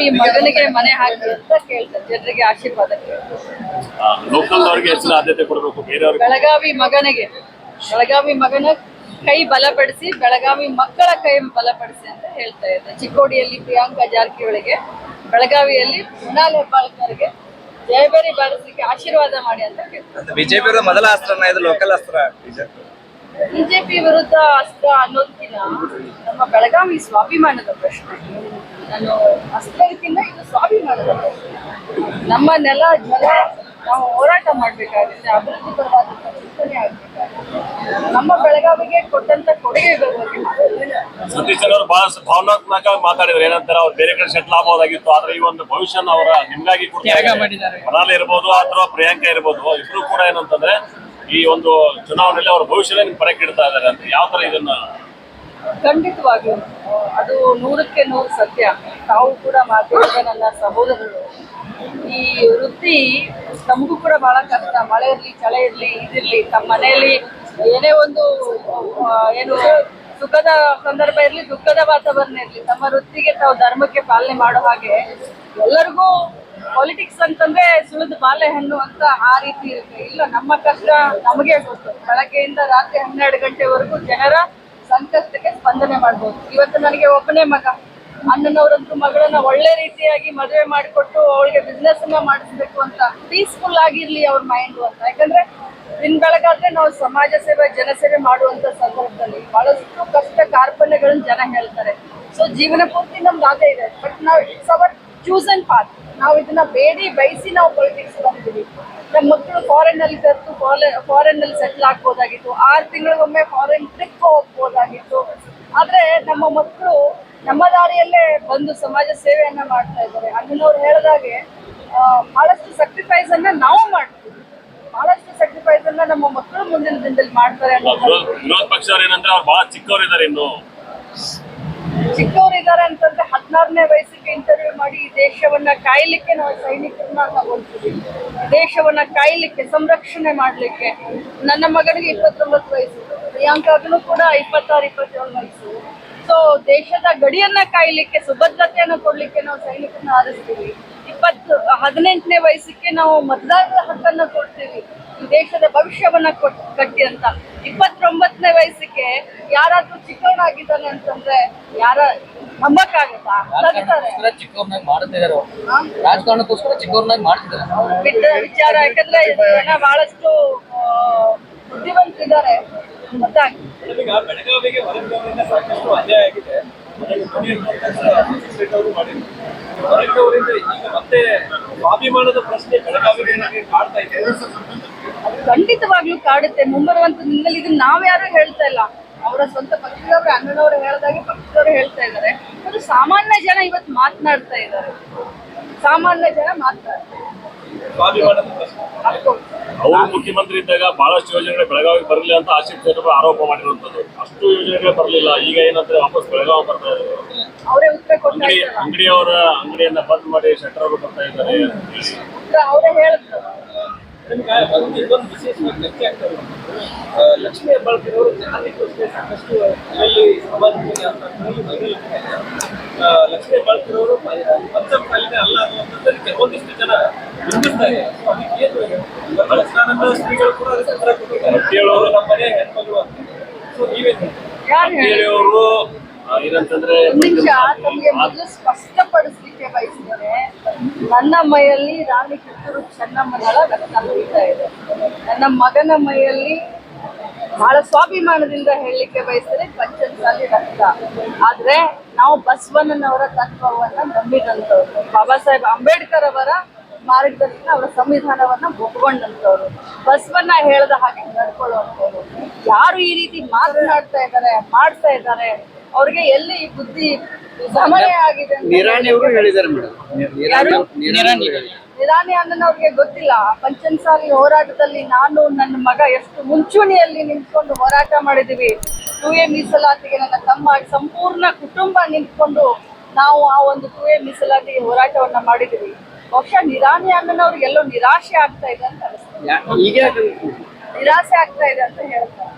ಬೆಳಗಾವಿ ಮಗನಿಗೆ ಮನೆ ಹಾಕಿ ಅಂತ ಕೇಳ್ತಾರೆ ಜನರಿಗೆ ಆಶೀರ್ವಾದ. ಲೋಕಲ್ ಅವ್ರಿಗೆ ಹೆಚ್ಚಿನ ಆದ್ಯತೆ ಕೊಡಬೇಕು ಬೇರೆಯವ್ರಿಗೆ ಬೆಳಗಾವಿ ಮಗನಿಗೆ ಬೆಳಗಾವಿ ಮಗನ ಕೈ ಬಲಪಡಿಸಿ ಬೆಳಗಾವಿ ಮಕ್ಕಳ ಕೈ ಬಲಪಡಿಸಿ ಅಂತ ಹೇಳ್ತಾ ಇದ್ದಾರೆ. ಚಿಕ್ಕೋಡಿಯಲ್ಲಿ ಪ್ರಿಯಾಂಕಾ ಜಾರಕಿಹೊಳಿಗೆ ಬೆಳಗಾವಿಯಲ್ಲಿ ಮೃಣಾಲ್ ಹೆಬ್ಬಾಳ್ಕರ್ಗೆ ಜಯಬೇರಿ ಬಾರಿಸಲಿಕ್ಕೆ ಆಶೀರ್ವಾದ ಮಾಡಿ ಅಂತ ಕೇಳ್ತಾರೆ. ಬಿಜೆಪಿ ಮೊದಲ ಅಸ್ತ್ರನ ಇದು ಲೋಕಲ್ ಅಸ್ತ್ರ. ಬಿಜೆಪಿ ವಿರುದ್ಧ ಅಸ್ತ್ರ ಅನ್ನೋದಕ್ಕಿಂತ ನಮ್ಮ ಬೆಳಗಾವಿ ಸ್ವಾಭಿಮಾನದ ಪ್ರಶ್ನೆ. ನಾನು ಅಸ್ತ್ರಕ್ಕಿಂತ ಇದು ಸ್ವಾಭಿಮಾನದ ಪ್ರಶ್ನೆ. ನಮ್ಮ ನೆಲ ಜಲ ನಾವು ಹೋರಾಟ ಮಾಡಬೇಕಾಗುತ್ತೆ ಅಭಿವೃದ್ಧಿ ಪರವಾದಂಥ ಚಿಂತನೆ ಆಗಬೇಕಾಗುತ್ತೆ. ನಮ್ಮ ಬೆಳಗಾವಿಗೆ ಕೊಟ್ಟಂತ ಕೊಡುಗೆ ಸುದ್ದಿ ಅವರು ಬಹಳ ಭಾವನಾತ್ಮಕ ಮಾತಾಡಿದ್ರು. ಏನಂತಾರೆ ಅವ್ರು ಬೇರೆ ಕಡೆ ಸೆಟ್ಲ್ ಆಗಬಹುದಾಗಿತ್ತು ಆದ್ರೆ ಈ ಒಂದು ಭವಿಷ್ಯನ ಅವರ ನಿಮ್ಗಾಗಿ. ಮನಾಲಿ ಇರ್ಬೋದು ಅಥವಾ ಪ್ರಿಯಾಂಕಾ ಇರ್ಬೋದು ಇಬ್ರು ಕೂಡ ಏನಂತಂದ್ರೆ ಈ ಒಂದು ಚುನಾವಣೆಯಲ್ಲಿ ಅವ್ರ ಭವಿಷ್ಯದಲ್ಲಿ ನಿಮ್ ಪರಕ್ಕೆ ಇಡ್ತಾ ಇದ್ದಾರೆ ಅಂತ ಯಾವ ತರ ಇದನ್ನ? ಖಂಡಿತವಾಗಿಯೂ. ಅದು ನೂರಕ್ಕೆ ನೂರು ಸತ್ಯ. ತಾವು ಕೂಡ ಮಾತಾಡಿದ ನನ್ನ ಸಹೋದರರು. ಈ ವೃತ್ತಿ ನಮಗೂ ಕೂಡ ಬಹಳ ಕಷ್ಟ. ಮಳೆ ಇರಲಿ, ಚಳಿ ಇರಲಿ, ಇದಿರಲಿ, ತಮ್ಮ ಮನೆಯಲ್ಲಿ ಏನೇ ಒಂದು ಏನು ಸುಖದ ಸಂದರ್ಭ ಇರಲಿ, ದುಃಖದ ವಾತಾವರಣ ಇರಲಿ, ತಮ್ಮ ವೃತ್ತಿಗೆ ತಾವು ಧರ್ಮಕ್ಕೆ ಪಾಲನೆ ಮಾಡೋ ಹಾಗೆ ಎಲ್ಲರಿಗೂ ಪಾಲಿಟಿಕ್ಸ್ ಅಂತಂದ್ರೆ ಸುಳಿದ ಬಾಳೆಹಣ್ಣು ಅಂತ ಆ ರೀತಿ ಇರುತ್ತೆ. ಇಲ್ಲ, ನಮ್ಮ ಕಷ್ಟ ನಮಗೆ ಗೊತ್ತು. ಬೆಳಗ್ಗೆಯಿಂದ ರಾತ್ರಿ ಹನ್ನೆರಡು ಗಂಟೆವರೆಗೂ ಜನರ ಸಂಕಷ್ಟಕ್ಕೆ ಸ್ಪಂದನೆ ಮಾಡ್ಬೋದು. ಇವತ್ತು ನನಗೆ ಒಬ್ಬನೇ ಮಗ. ಅಣ್ಣನವರಂತೂ ಮಗಳನ್ನ ಒಳ್ಳೆ ರೀತಿಯಾಗಿ ಮದುವೆ ಮಾಡಿಕೊಟ್ಟು ಅವಳಿಗೆ ಬಿಸ್ನೆಸ್ ಅನ್ನ ಮಾಡಿಸ್ಬೇಕು ಅಂತ. ಪೀಸ್ಫುಲ್ ಆಗಿರ್ಲಿ ಅವ್ರ ಮೈಂಡ್ ಅಂತ. ಯಾಕಂದ್ರೆ ದಿನ ಬೆಳಗಾದ್ರೆ ನಾವು ಸಮಾಜ ಸೇವೆ, ಜನಸೇವೆ ಮಾಡುವಂತ ಸಂದರ್ಭದಲ್ಲಿ ಬಹಳಷ್ಟು ಕಷ್ಟ ಕಾರ್ಪಣ್ಯಗಳನ್ನ ಜನ ಹೇಳ್ತಾರೆ. ಸೊ ಜೀವನ ಪೂರ್ತಿ ನಮ್ದು ಅದೇ ಇದೆ. ಬಟ್ ನಾವು it's our choose and path ನಾವು ಇದನ್ನ ಬೇಡಿ ಬಯಸಿ ನಾವು ಪೊಲಿಟಿಕ್ಸ್ ಬಂದಿದ್ದೀವಿ. ನಮ್ಮ ಮಕ್ಕಳು ಫಾರಿನ್ ಅಲ್ಲಿ ಕರೆದು ಫಾರಿನ್ ಅಲ್ಲಿ ಸೆಟ್ಲ್ ಆಗ್ಬೋದಾಗಿತ್ತು. ಆರು ತಿಂಗಳಿಗೊಮ್ಮೆ ಫಾರಿನ್ ಟ್ರಿಪ್ ಹೋಗ್ಬೋದಾಗಿತ್ತು. ಆದ್ರೆ ನಮ್ಮ ಮಕ್ಕಳು ನಮ್ಮ ದಾರಿಯಲ್ಲೇ ಬಂದು ಸಮಾಜ ಸೇವೆಯನ್ನ ಮಾಡ್ತಾ ಇದ್ದಾರೆ. ಅಣ್ಣನವ್ರು ಹೇಳಿದಾಗೆ ಬಹಳಷ್ಟು ಸಕ್ರಿಫೈಸ್ ಅನ್ನ ನಾವು ಮಾಡ್ತೀವಿ. ಬಹಳಷ್ಟು ಸಕ್ರಿಫೈಸ್ ಅನ್ನ ನಮ್ಮ ಮಕ್ಕಳು ಮುಂದಿನ ದಿನದಲ್ಲಿ ಮಾಡ್ತಾರೆ ವಿರೋಧ ಪಕ್ಷ ಏನಂದ್ರೆ ಅವ್ರು ಬಹಳ ಚಿಕ್ಕವರಿದ್ದಾರೆ ಇನ್ನು. ಚಿಕ್ಕವರಿದ್ದಾರೆ ಅಂತಂದ್ರೆ ಹದಿನಾರನೇ ವಯಸ್ಸಿಗೆ ಇಂಟರ್ವ್ಯೂ ಮಾಡಿ ಈ ದೇಶವನ್ನ ಕಾಯ್ಲಿಕ್ಕೆ ನಾವು ಸೈನಿಕರನ್ನ ತಗೊಳ್ತೀವಿ. ದೇಶವನ್ನ ಕಾಯ್ಲಿಕ್ಕೆ, ಸಂರಕ್ಷಣೆ ಮಾಡ್ಲಿಕ್ಕೆ. ನನ್ನ ಮಗನಿಗೆ ಇಪ್ಪತ್ತೊಂಬತ್ತು ವಯಸ್ಸು ಪ್ರಿಯಾಂಕಾಗೂ ಕೂಡ ಇಪ್ಪತ್ತಾರು, ಇಪ್ಪತ್ತೇಳು ವಯಸ್ಸು. ಸೊ ದೇಶದ ಗಡಿಯನ್ನ ಕಾಯ್ಲಿಕ್ಕೆ, ಸುಭದ್ರತೆಯನ್ನು ಕೊಡ್ಲಿಕ್ಕೆ ನಾವು ಸೈನಿಕರನ್ನ ಆರಿಸ್ತೀವಿ. ಇಪ್ಪತ್ತು ಹದಿನೆಂಟನೇ ವಯಸ್ಸಿಗೆ ನಾವು ಮತದಾರರ ಹಕ್ಕನ್ನ ಕೊಡ್ತೀವಿ. ದೇಶದ ಭವಿಷ್ಯವನ್ನ ಕೊಟ್ ಕಟ್ಟಿ ಅಂತ. ಇಪ್ಪತ್ತೊಂಬತ್ತನೇ ವಯಸ್ಸಿಗೆ ಯಾರಾದ್ರೂ ಚಿಕ್ಕವನಾಗಿದ್ದಾನೆ ಅಂತಂದ್ರೆ ಯಾರ ನಂಬಕ್ಕಾಗತ್ತಾ ಚಿಕ್ಕವ್ರನ್ನಾಗಿ ಮಾಡ್ತಿದ್ದಾರೆ? ರಾಜಕಾರಣಕ್ಕೋಸ್ಕರ ಚಿಕ್ಕವ್ರನ್ನಾಗಿ ಮಾಡ್ತಿದ್ದಾರೆ. ಬಿಟ್ಟ ವಿಚಾರ ಯಾಕಂದ್ರೆ ಜನ ಬಹಳಷ್ಟು ಈಗ ಬೆಳಗಾವಿಗೆ ಸಾಕಷ್ಟು ಅನ್ಯಾಯ ಆಗಿದೆ. ಮತ್ತೆ ಸ್ವಾಭಿಮಾನದ ಪ್ರಶ್ನೆ ಕಾಡ್ತಾ ಇದೆ ಖಂಡಿತವಾಗ್ಲೂ ಕಾಡುತ್ತೆ. ಮುಂಬರುವಂತ ದಿನದಲ್ಲಿ ಇದನ್ನ ನಾವ್ಯಾರು ಹೇಳ್ತಾ ಇಲ್ಲ. ಅವರ ಸ್ವಂತ ಪಕ್ಷದವರು ಅಣ್ಣನವರು ಹೇಳ್ದಾಗೆ ಪಕ್ಷದವರು ಹೇಳ್ತಾ ಇದ್ದಾರೆ ಅದು ಸಾಮಾನ್ಯ ಜನ ಇವತ್ತು ಮಾತನಾಡ್ತಾ ಇದ್ದಾರೆ ಸಾಮಾನ್ಯ ಜನ ಮಾತನಾಡ್ತಾರೆ ಅವರು ಮುಖ್ಯಮಂತ್ರಿ ಇದ್ದಾಗ ಬಹಳಷ್ಟು ಯೋಜನೆಗಳು ಬೆಳಗಾವಿಗೆ ಬರಲಿಲ್ಲ ಅಂತ ಆಶಿಕ್ ಶೆಟ್ಟರ್ ಆರೋಪ ಮಾಡಿರುವಂತದ್ದು ಅಷ್ಟು ಯೋಜನೆಗಳು ಬರಲಿಲ್ಲ. ಈಗ ಏನಂದ್ರೆ ವಾಪಸ್ ಬೆಳಗಾವಿ ಬರ್ತಾ ಇದ್ದಾರೆ. ಅಂಗಡಿಯವರ ಅಂಗಡಿಯನ್ನ ಬಂದ್ ಮಾಡಿ ಶೆಟ್ಟರ್ ಅವರು ಬರ್ತಾ ಇದ್ದಾರೆ ಉತ್ತರ ಅವರೇ ಹೇಳಿದ್ರು. ನಿಮ್ಗೆ ಒಂದು ಇನ್ನೊಂದು ವಿಶೇಷವಾಗಿ ಚರ್ಚೆ ಆಗ್ತಾ ಇರೋದು ಆ, ಲಕ್ಷ್ಮೀ ಹೆಬ್ಬಾಳ್ಕರ್ ಅವರು ಅಂತ. ಸಾಕಷ್ಟು ಲಕ್ಷ್ಮೀ ಅವರು ಪಂಚಮ ಕಾಲಿನ ಅಲ್ಲ ಅನ್ನುವಂಥದ್ದನ್ನು ಕೆಲವೊಂದಿಷ್ಟು ಜನ ಬಿಂಬಿಸ್ತಾರೆ ಅದಕ್ಕೆ ಏನು ಬಹಳಷ್ಟು ನಾನಂತ ಸ್ತ್ರೀಗಳು ಕೂಡ ಅದಕ್ಕೆ ಉತ್ತರ ಕೊಟ್ಟಿದ್ದಾರೆ. ಹೇಳೋರು ನಮ್ಮ ಮನೆ ಹೆಣ್ಮಗಳು ಅಂತ ಸೊ ನೀವೇನು ಯಾರು ಹೇಳಿ? ಹೇಳಿಯವರು ಏನಂತಂದ್ರೆ ನಿಮಿಷ ತಮಗೆ ಮೊದಲು ಸ್ಪಷ್ಟಪಡಿಸ್ಲಿಕ್ಕೆ ಬಯಸಿದರೆ ನನ್ನ ಮೈಯಲ್ಲಿ ರಾಣಿ ಕಿತ್ತೂರು ಚೆನ್ನಮ್ಮನಳ ರಕ್ತ ಹರಿತಾ ಇದೆ. ನನ್ನ ಮಗನ ಮೈಯಲ್ಲಿ ಬಹಳ ಸ್ವಾಭಿಮಾನದಿಂದ ಹೇಳಲಿಕ್ಕೆ ಬಯಸಿದರೆ ಪಂಚನ್ಸಾಲಿ ರಕ್ತ. ಆದ್ರೆ ನಾವು ಬಸವಣ್ಣನವರ ತತ್ವವನ್ನ ನಂಬಿದಂಥವ್ರು. ಬಾಬಾ ಸಾಹೇಬ್ ಅಂಬೇಡ್ಕರ್ ಅವರ ಮಾರ್ಗದರ್ಶನ ಅವರ ಸಂವಿಧಾನವನ್ನ ಒಪ್ಕೊಂಡಂಥವ್ರು. ಬಸವಣ್ಣ ಹೇಳ್ದ ಹಾಗೆ ನಡ್ಕೊಳ್ಳುವಂಥವ್ರು. ಯಾರು ಈ ರೀತಿ ಮಾತನಾಡ್ತಾ ಇದ್ದಾರೆ ಮಾಡ್ತಾ ಇದ್ದಾರೆ ಅವ್ರಿಗೆ ಎಲ್ಲಿ ಬುದ್ಧಿ ಸಮಯ ಆಗಿದೆ ಹೇಳಿದ್ದಾರೆ ಮೇಡಮ್? ನಿರಾಣಿ. ಅಣ್ಣನ ಅವ್ರಿಗೆ ಗೊತ್ತಿಲ್ಲ. ಪಂಚನ್ಸಾಲಿ ಹೋರಾಟದಲ್ಲಿ ನಾನು ನನ್ನ ಮಗ ಎಷ್ಟು ಮುಂಚೂಣಿಯಲ್ಲಿ ನಿಂತ್ಕೊಂಡು ಹೋರಾಟ ಮಾಡಿದೀವಿ. ಟು ಎ ಮೀಸಲಾತಿಗೆ ನನ್ನ ತಮ್ಮ ಸಂಪೂರ್ಣ ಕುಟುಂಬ ನಿಂತ್ಕೊಂಡು ನಾವು ಆ ಒಂದು ಟು ಎ ಮೀಸಲಾತಿಗೆ ಹೋರಾಟವನ್ನ ಮಾಡಿದೀವಿ. ಬಹುಶಃ ನಿರಾಣಿ ಅಣ್ಣನವ್ರಿಗೆ ಎಲ್ಲೋ ನಿರಾಶೆ ಆಗ್ತಾ ಇದೆ ಅಂತ ಅನಿಸ್ತದೆ. ನಿರಾಶೆ ನಿರಾಸೆ ಆಗ್ತಾ ಇದೆ ಅಂತ ಹೇಳ್ತಾರೆ.